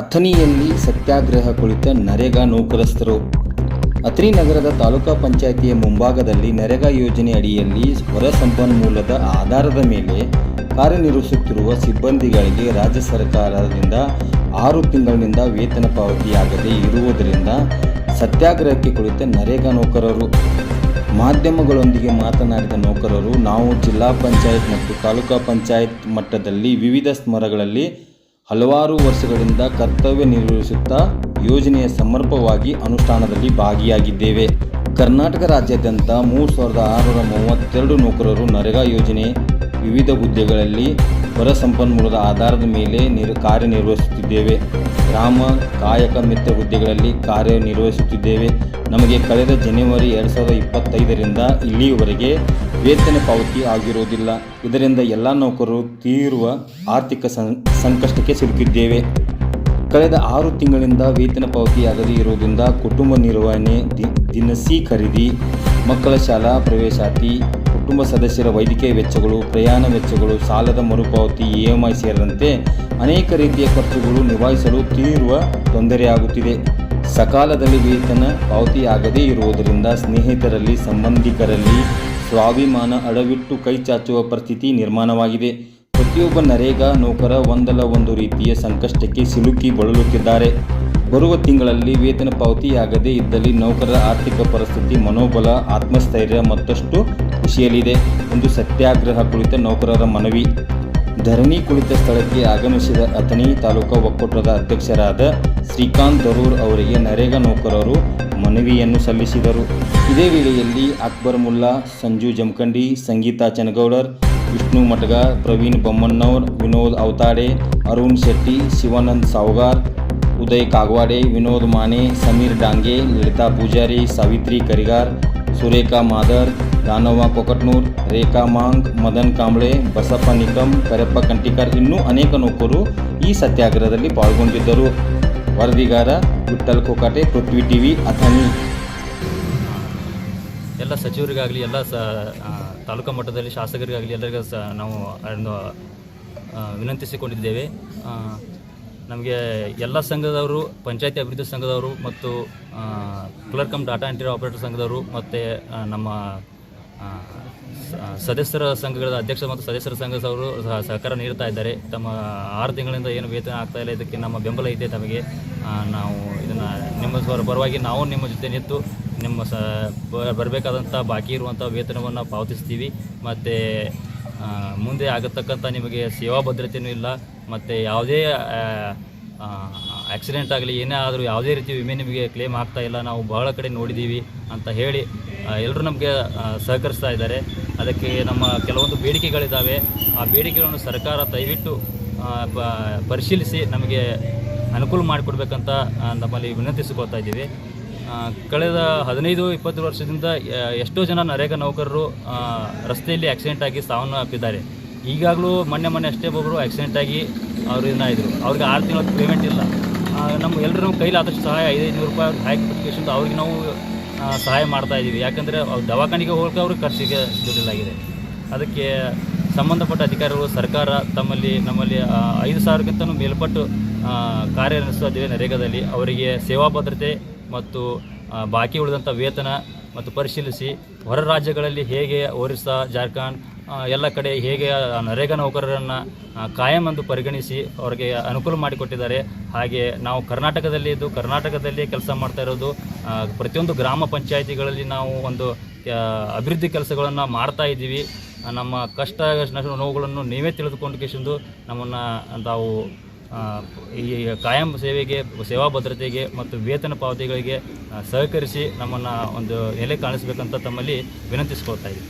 ಅಥಣಿಯಲ್ಲಿ ಸತ್ಯಾಗ್ರಹ ಕುಳಿತ ನರೇಗಾ ನೌಕರಸ್ಥರು. ಅಥನಿ ನಗರದ ತಾಲೂಕಾ ಪಂಚಾಯಿತಿಯ ಮುಂಭಾಗದಲ್ಲಿ ನರೇಗಾ ಯೋಜನೆ ಅಡಿಯಲ್ಲಿ ಹೊರ ಸಂಪನ್ಮೂಲದ ಆಧಾರದ ಮೇಲೆ ಕಾರ್ಯನಿರ್ವಹಿಸುತ್ತಿರುವ ಸಿಬ್ಬಂದಿಗಳಿಗೆ ರಾಜ್ಯ ಸರ್ಕಾರದಿಂದ ಆರು ತಿಂಗಳಿನಿಂದ ವೇತನ ಪಾವತಿಯಾಗದೇ ಇರುವುದರಿಂದ ಸತ್ಯಾಗ್ರಹಕ್ಕೆ ಕುಳಿತ ನರೇಗಾ ನೌಕರರು. ಮಾಧ್ಯಮಗಳೊಂದಿಗೆ ಮಾತನಾಡಿದ ನೌಕರರು, ನಾವು ಜಿಲ್ಲಾ ಪಂಚಾಯತ್ ಮತ್ತು ತಾಲೂಕಾ ಪಂಚಾಯತ್ ಮಟ್ಟದಲ್ಲಿ ವಿವಿಧ ಸ್ಮರಗಳಲ್ಲಿ ಹಲವಾರು ವರ್ಷಗಳಿಂದ ಕರ್ತವ್ಯ ನಿರ್ವಹಿಸುತ್ತಾ ಯೋಜನೆಯ ಸಮರ್ಪವಾಗಿ ಅನುಷ್ಠಾನದಲ್ಲಿ ಭಾಗಿಯಾಗಿದ್ದೇವೆ. ಕರ್ನಾಟಕ ರಾಜ್ಯಾದ್ಯಂತ ಮೂರು ಸಾವಿರದ ಆರುನೂರ ಮೂವತ್ತೆರಡು ನೌಕರರು ನರೇಗಾ ಯೋಜನೆ ವಿವಿಧ ಹುದ್ದೆಗಳಲ್ಲಿ ಹೊರ ಸಂಪನ್ಮೂಲದ ಆಧಾರದ ಮೇಲೆ ನಿರ್, ಕಾರ್ಯನಿರ್ವಹಿಸುತ್ತಿದ್ದೇವೆ. ಗ್ರಾಮ ಕಾಯಕ ಮಿತ್ರ ಹುದ್ದೆಗಳಲ್ಲಿ ಕಾರ್ಯನಿರ್ವಹಿಸುತ್ತಿದ್ದೇವೆ. ನಮಗೆ ಕಳೆದ ಜನವರಿ ಎರಡು ಸಾವಿರದ ಇಪ್ಪತ್ತೈದರಿಂದ ಇಲ್ಲಿಯವರೆಗೆ ವೇತನ ಪಾವತಿ ಆಗಿರುವುದಿಲ್ಲ. ಇದರಿಂದ ಎಲ್ಲ ನೌಕರರು ತೀವ್ರ ಆರ್ಥಿಕ ಸಂಕಷ್ಟಕ್ಕೆ ಸಿಲುಕಿದ್ದೇವೆ. ಕಳೆದ ಆರು ತಿಂಗಳಿಂದ ವೇತನ ಪಾವತಿಯಾಗದೇ ಇರುವುದರಿಂದ ಕುಟುಂಬ ನಿರ್ವಹಣೆ ದಿನಸಿ ಖರೀದಿ ಮಕ್ಕಳ ಶಾಲಾ ಪ್ರವೇಶಾತಿ, ಕುಟುಂಬ ಸದಸ್ಯರ ವೈದ್ಯಕೀಯ ವೆಚ್ಚಗಳು, ಪ್ರಯಾಣ ವೆಚ್ಚಗಳು, ಸಾಲದ ಮರುಪಾವತಿ, ಇ ಎಂ ಐ ಸೇರಿದಂತೆ ಅನೇಕ ರೀತಿಯ ಖರ್ಚುಗಳು ನಿಭಾಯಿಸಲು ತೀವ್ರ ತೊಂದರೆಯಾಗುತ್ತಿದೆ. ಸಕಾಲದಲ್ಲಿ ವೇತನ ಪಾವತಿಯಾಗದೇ ಇರುವುದರಿಂದ ಸ್ನೇಹಿತರಲ್ಲಿ, ಸಂಬಂಧಿಕರಲ್ಲಿ ಸ್ವಾಭಿಮಾನ ಅಡವಿಟ್ಟು ಕೈ ಚಾಚುವ ಪರಿಸ್ಥಿತಿ ನಿರ್ಮಾಣವಾಗಿದೆ. ಪ್ರತಿಯೊಬ್ಬ ನರೇಗಾ ನೌಕರ ಒಂದಲ್ಲ ಒಂದು ರೀತಿಯ ಸಂಕಷ್ಟಕ್ಕೆ ಸಿಲುಕಿ ಬಳಲುತ್ತಿದ್ದಾರೆ. ಬರುವ ತಿಂಗಳಲ್ಲಿ ವೇತನ ಪಾವತಿಯಾಗದೇ ಇದ್ದಲ್ಲಿ ನೌಕರರ ಆರ್ಥಿಕ ಪರಿಸ್ಥಿತಿ, ಮನೋಬಲ, ಆತ್ಮಸ್ಥೈರ್ಯ ಮತ್ತಷ್ಟು ಖುಷಿಯಲ್ಲಿದೆ ಎಂದು ಸತ್ಯಾಗ್ರಹ ಕುಳಿತ ನೌಕರರ ಮನವಿ. ಧರಣಿ ಕುಳಿತ ಸ್ಥಳಕ್ಕೆ ಆಗಮಿಸಿದ ಅಥಣಿ ತಾಲೂಕಾ ಒಕ್ಕೂಟದ ಅಧ್ಯಕ್ಷರಾದ ಶ್ರೀಕಾಂತ್ ದರೂರ್ ಅವರಿಗೆ ನರೇಗಾ ನೌಕರರು ಮನವಿಯನ್ನು ಸಲ್ಲಿಸಿದರು. ಇದೇ ವೇಳೆಯಲ್ಲಿ ಅಕ್ಬರ್ ಮುಲ್ಲಾ, ಸಂಜು ಜಮಖಂಡಿ, ಸಂಗೀತಾ ಚನಗೌಡರ್ ವಿಷ್ಣು ಮಠಗ, ಪ್ರವೀಣ್ ಬೊಮ್ಮಣ್ಣವರ್ ವಿನೋದ್ ಅವತಾಡೆ ಅರುಣ್ ಶೆಟ್ಟಿ, ಶಿವಾನಂದ್ ಸಾವ್ಗಾರ್ ಉದಯ್ ಕಾಗವಾಡೆ, ವಿನೋದ್ ಮಾನೆ ಸಮೀರ್ ಡಾಂಗೆ, ಲಲಿತಾ ಪೂಜಾರಿ, ಸಾವಿತ್ರಿ ಕರಿಗಾರ್, ಸುರೇಖಾ ಮಾದರ್ ದಾನವ ಕೊಕಟ್ನೂರ್, ರೇಖಾ ಮಾಂಗ್, ಮದನ್ ಕಾಂಬ್ಳೆ, ಬಸಪ್ಪ ನಿಕಮ್ ಕರೆಪ್ಪ ಕಂಟಿಕರ್ ಇನ್ನೂ ಅನೇಕ ನೌಕರು ಈ ಸತ್ಯಾಗ್ರಹದಲ್ಲಿ ಪಾಲ್ಗೊಂಡಿದ್ದರು. ವರದಿಗಾರ ವಿಠಲ್ ಕೋಕಾಟೆ, ಪೃಥ್ವಿ ಟಿವಿ, ಅಥಣಿ. ಎಲ್ಲ ಸಚಿವರಿಗಾಗಲಿ, ಎಲ್ಲ ಸ ತಾಲೂಕಾ ಮಟ್ಟದಲ್ಲಿ ಶಾಸಕರಿಗಾಗಲಿ ಎಲ್ಲರಿಗೂ ಸಹ ನಾವು ವಿನಂತಿಸಿಕೊಂಡಿದ್ದೇವೆ. ನಮಗೆ ಎಲ್ಲ ಸಂಘದವರು, ಪಂಚಾಯತಿ ಅಭಿವೃದ್ಧಿ ಸಂಘದವರು ಮತ್ತು ಕ್ಲರ್ಕ್ ಡಾಟಾ ಎಂಟ್ರಿ ಆಪರೇಟರ್ ಸಂಘದವರು ಮತ್ತು ನಮ್ಮ ಸದಸ್ಯರ ಸಂಘಗಳ ಅಧ್ಯಕ್ಷ ಮತ್ತು ಸದಸ್ಯರ ಸಂಘದವರು ಸಹ ಸಹಕಾರ ನೀಡ್ತಾ ಇದ್ದಾರೆ. ತಮ್ಮ ಆರು ತಿಂಗಳಿಂದ ಏನು ವೇತನ ಆಗ್ತಾ ಇಲ್ಲ, ಇದಕ್ಕೆ ನಮ್ಮ ಬೆಂಬಲ ಇದೆ ತಮಗೆ. ನಾವು ಇದನ್ನು ನಿಮ್ಮ ಪರವಾಗಿ ನಾವು ನಿಮ್ಮ ಜೊತೆ ನಿಂತು ನಿಮ್ಮ ಸ ಬರಬೇಕಾದಂಥ ಬಾಕಿ ಇರುವಂಥ ವೇತನವನ್ನು ಪಾವತಿಸ್ತೀವಿ. ಮತ್ತು ಮುಂದೆ ಆಗತಕ್ಕಂಥ ನಿಮಗೆ ಸೇವಾ ಭದ್ರತೆಯೂ ಇಲ್ಲ. ಮತ್ತು ಯಾವುದೇ ಆಕ್ಸಿಡೆಂಟ್ ಆಗಲಿ, ಏನೇ ಆದರೂ ಯಾವುದೇ ರೀತಿ ವಿಮೆ ನಿಮಗೆ ಕ್ಲೇಮ್ ಆಗ್ತಾ ಇಲ್ಲ, ನಾವು ಬಹಳ ಕಡೆ ನೋಡಿದ್ದೀವಿ ಅಂತ ಹೇಳಿ ಎಲ್ಲರೂ ನಮಗೆ ಸಹಕರಿಸ್ತಾ ಇದ್ದಾರೆ. ಅದಕ್ಕೆ ನಮ್ಮ ಕೆಲವೊಂದು ಬೇಡಿಕೆಗಳಿದ್ದಾವೆ. ಆ ಬೇಡಿಕೆಗಳನ್ನು ಸರ್ಕಾರ ದಯವಿಟ್ಟು ಪರಿಶೀಲಿಸಿ ನಮಗೆ ಅನುಕೂಲ ಮಾಡಿಕೊಡ್ಬೇಕಂತ ನಮ್ಮಲ್ಲಿ ವಿನಂತಿಸಿಕೊಳ್ತಾ ಇದ್ದೀವಿ. ಕಳೆದ ಹದಿನೈದು, ಇಪ್ಪತ್ತು ವರ್ಷದಿಂದ ಎಷ್ಟೋ ಜನ ನರೇಗಾ ನೌಕರರು ರಸ್ತೆಯಲ್ಲಿ ಆಕ್ಸಿಡೆಂಟ್ ಆಗಿ ಸಾವನ್ನು ಅಪ್ಪಿದ್ದಾರೆ ಈಗಾಗಲೂ ಮೊನ್ನೆ ಮೊನ್ನೆ ಅಷ್ಟೇ ಒಬ್ಬರು ಆಕ್ಸಿಡೆಂಟ್ ಆಗಿ ಅವರು ಇದಾಯಿದ್ರು ಅವ್ರಿಗೆ ಆರು ತಿಂಗಳ ಪೇಮೆಂಟ್ ಇಲ್ಲ. ನಮ್ಮ ಎಲ್ಲರೂ ನಮ್ಮ ಕೈಲಿ ಆದಷ್ಟು ಸಹಾಯ, ಐದೈದು ರೂಪಾಯಿ ಹಾಕಿ ಅವ್ರಿಗೆ ನಾವು ಸಹಾಯ ಮಾಡ್ತಾ ಇದ್ದೀವಿ. ಯಾಕಂದರೆ ಅವ್ರು ದವಾಖಾನೆಗೆ ಹೋಗೋಕೆ ಅವ್ರಿಗೆ ಖರ್ಚಿಗೆ ದುಡ್ಡಿಲ್ಲಾಗಿದೆ. ಅದಕ್ಕೆ ಸಂಬಂಧಪಟ್ಟ ಅಧಿಕಾರಿಗಳು, ಸರ್ಕಾರ ತಮ್ಮಲ್ಲಿ, ನಮ್ಮಲ್ಲಿ ಐದು ಸಾವಿರಕ್ಕಿಂತಲೂ ಮೇಲ್ಪಟ್ಟು ಕಾರ್ಯನಿರ್ವಹಿಸುತ್ತಿವೆ ನರೇಗಾದಲ್ಲಿ. ಅವರಿಗೆ ಸೇವಾ ಭದ್ರತೆ ಮತ್ತು ಬಾಕಿ ಉಳಿದಂಥ ವೇತನ ಮತ್ತು ಪರಿಶೀಲಿಸಿ ಹೊರ ರಾಜ್ಯಗಳಲ್ಲಿ ಹೇಗೆ ಒರಿಸ್ಸಾ ಜಾರ್ಖಂಡ್ ಎಲ್ಲ ಕಡೆ ಹೇಗೆ ನರೇಗಾ ನೌಕರರನ್ನು ಕಾಯಂ ಎಂದು ಪರಿಗಣಿಸಿ ಅವರಿಗೆ ಅನುಕೂಲ ಮಾಡಿಕೊಟ್ಟಿದ್ದಾರೆ. ಹಾಗೆ ನಾವು ಕರ್ನಾಟಕದಲ್ಲಿ ಇದ್ದು ಕರ್ನಾಟಕದಲ್ಲಿ ಕೆಲಸ ಮಾಡ್ತಾ ಇರೋದು ಪ್ರತಿಯೊಂದು ಗ್ರಾಮ ಪಂಚಾಯಿತಿಗಳಲ್ಲಿ ನಾವು ಒಂದು ಅಭಿವೃದ್ಧಿ ಕೆಲಸಗಳನ್ನು ಮಾಡ್ತಾ ಇದ್ದೀವಿ. ನಮ್ಮ ಕಷ್ಟ ನೋವುಗಳನ್ನು ನೀವೇ ತಿಳಿದುಕೊಂಡು ಕೇಸಿಂದು ನಮ್ಮನ್ನು ತಾವು ಈ ಕಾಯಂ ಸೇವೆಗೆ, ಸೇವಾ ಭದ್ರತೆಗೆ ಮತ್ತು ವೇತನ ಪಾವತಿಗಳಿಗೆ ಸಹಕರಿಸಿ ನಮ್ಮನ್ನು ಒಂದು ಎಲೆ ಕಾಣಿಸ್ಬೇಕಂತ ತಮ್ಮಲ್ಲಿ ವಿನಂತಿಸ್ಕೊಳ್ತಾ ಇದ್ದೀವಿ.